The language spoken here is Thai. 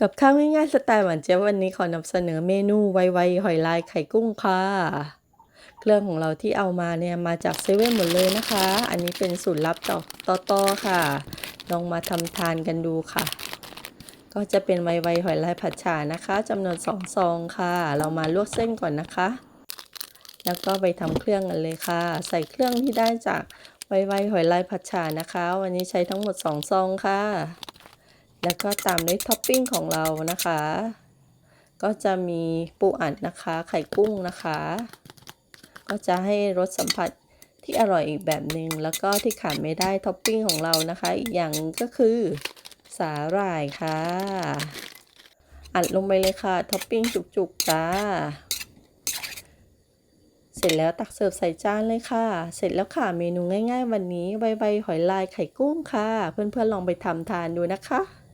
กับข้าวง่ายๆสไตล์หวานเจี๊ยบวันนี้ขอนำเสนอเมนูไวๆหอยลายไข่กุ้งค่ะ เครื่องของเราที่เอามาเนี่ยมาจากเซเว่นหมดเลยนะคะ อันนี้เป็นสูตรลับต่อต่อตอค่ะ ลองมาทำทานกันดูค่ะ ก็จะเป็นไวๆหอยลายผัดฉ่านะคะจำนวน2ซองค่ะ เรามาลวกเส้นก่อนนะคะ แล้วก็ไปทำเครื่องกันเลยค่ะ ใส่เครื่องที่ได้จากไวๆหอยลายผัดฉ่านะคะ วันนี้ใช้ทั้งหมด2ซองค่ะ แล้วก็ตามด้วยท็อปปิ้งของเรานะคะ ก็จะมีปูอัดนะคะ ไข่กุ้งนะคะ ก็จะให้รสสัมผัสที่อร่อยอีกแบบหนึ่งแล้วก็ที่ขาดไม่ได้ท็อปปิ้งของเรานะคะ อีกอย่างก็คือสาหร่ายค่ะ อัดลงไปเลยค่ะท็อปปิ้งจุกๆจ้าเสร็จแล้วตักเสิร์ฟใส่จานเลยค่ะ เสร็จแล้วค่ะเมนูง่าย ๆ วันนี้ไวๆหอยลายไข่กุ้งค่ะ เพื่อนๆลองไปทำทานดูนะคะ